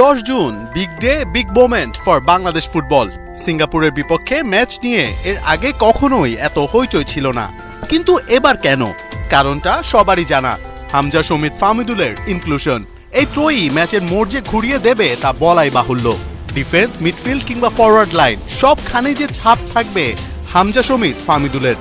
দশ June big day big moment for Bangladesh football সিঙ্গাপুরের বিপক্ষে ম্যাচ নিয়ে এর আগে কখনোই এত হইচই ছিল না। কিন্তু এবার কেন? কারণটা সবারই জানা। হামজা সমিত ফামিদুলের ইনক্লুশন এই ত্রয়ী ম্যাচের মোড় যে ঘুরিয়ে দেবে তা বলাই বাহুল্য। ডিফেন্স মিডফিল্ড কিংবা ফরওয়ার্ড লাইন সবখানে যে ছাপ থাকবে হামজা সমিত ফামিদুলের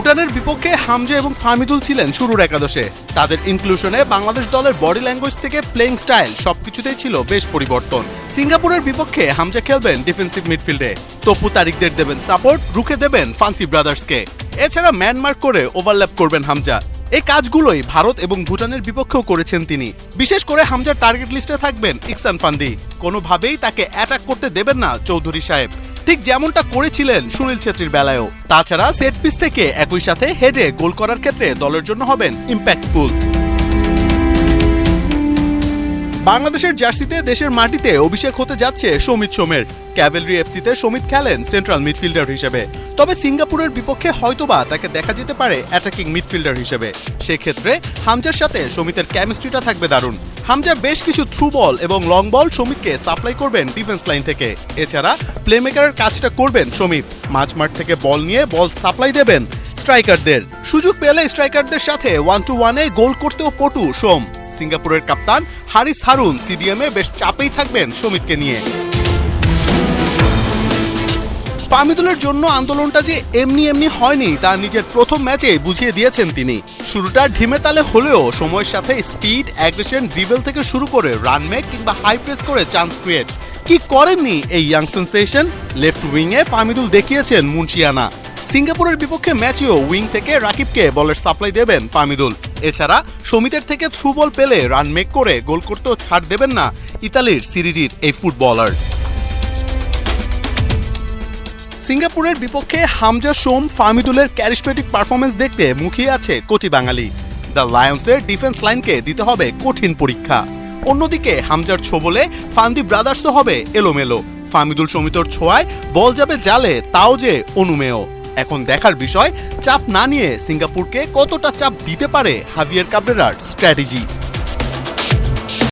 ভুটানের বিপক্ষে হামজা এবং ফামিদুল ছিলেন শুরুর একাদশে। তাদের ইনক্লুশনে বাংলাদেশ দলের বডি ল্যাঙ্গুয়েজ থেকে প্লেইং স্টাইল সবকিছুতেই ছিল বেশ পরিবর্তন। সিঙ্গাপুরের বিপক্ষে হামজা খেলবেন ডিফেন্সিভ মিডফিল্ডে তপু তারিকদের দেবেন সাপোর্ট রুখে দেবেন ফান্সি ব্রাদার্সকে এছাড়া ম্যানমার্ক করে ওভারল্যাপ করবেন হামজা। এই কাজগুলোই ভারত এবং ভুটানের বিপক্ষেও করেছেন তিনি। বিশেষ করে হামজার টার্গেট লিস্টে থাকবেন ইকসান ফান্দি। কোনোভাবেই তাকে অ্যাটাক করতে দেবেন না চৌধুরী সাহেব। ঠিক যেমনটা করেছিলেন সুনীল ছেত্রীর বেলায়ও। তাছাড়া সেট পিস থেকে একই সাথে হেডে গোল করার ক্ষেত্রে দলের জন্য হবেন ইম্প্যাক্টফুল বাংলাদেশের জার্সিতে দেশের মাটিতে অভিষেক হতে যাচ্ছে সমিত সোমের। ক্যাভেলরি এফসিতে সমিত খেলেন সেন্ট্রাল মিডফিল্ডার হিসেবে। তবে সিঙ্গাপুরের বিপক্ষে হয়তোবা তাকে দেখা যেতে পারে অ্যাটাকিং মিডফিল্ডার হিসেবে। সেক্ষেত্রে হামজার সাথে সমিতের কেমিস্ট্রিটা থাকবে দারুণ। হামজা বেশ কিছু থ্রু বল এবং লং বল শ্রমিককে সাপ্লাই করবেন ডিফেন্স লাইন থেকে। এছাড়া প্লেমেকারের কাজটা করবেন সমিত মাঝমাঠ থেকে বল নিয়ে বল সাপ্লাই দেবেন স্ট্রাইকারদের সুযোগ পেলে স্ট্রাইকারদের সাথে ওয়ান টু ওয়ানে গোল করতেও পটু, সোম। সিঙ্গাপুরের কাপ্তান হারিস হারুন সিডিএমে বেশ চাপেই থাকবেন সমিতকে নিয়ে। ফামিদুলের জন্য আন্দোলনটা যে এমনি এমনি হয়নি, তা নিজের প্রথম ম্যাচে বুঝিয়ে দিয়েছেন তিনি। শুরুটা ঢিমে তালে হলেও সময়ের সাথে স্পিড, অ্যাগ্রেশন, ড্রিবেল থেকে শুরু করে রান মেক কিংবা হাই প্রেস করে চান্স ক্রিয়েট কি করেননি এই ইয়াং সেন্সেশন লেফট উইংয়ে ফামিদুল দেখিয়েছেন মুন্সিয়ানা। সিঙ্গাপুরের বিপক্ষে ম্যাচেও উইং থেকে রাকিবকে বলের সাপ্লাই দেবেন ফামিদুল এছাড়া সমিতের থেকে থ্রু বল পেলে রান মেক করে গোল করতেও ছাড় দেবেন না ইতালির সিরিজির এই ফুটবলার সিঙ্গাপুরের বিপক্ষে হামজা সোম ফামিদুলের ক্যারিসমেটিক পারফরমেন্স দেখতে মুখিয়ে আছে কোটি বাঙালি। দ্য লায়ন্সের ডিফেন্স লাইনকে দিতে হবে কঠিন পরীক্ষা। অন্যদিকে, হামজার ছোবলে ফান্দি ব্রাদার্সও হবে এলোমেলো। ফামিদুল সমিতর ছোঁয়ায় বল যাবে জালে, তাও যে অনুমেয়। এখন দেখার বিষয়, চাপ না নিয়ে সিঙ্গাপুরকে কতটা চাপ দিতে পারে হাভিয়ার কাবরেরার স্ট্র্যাটেজি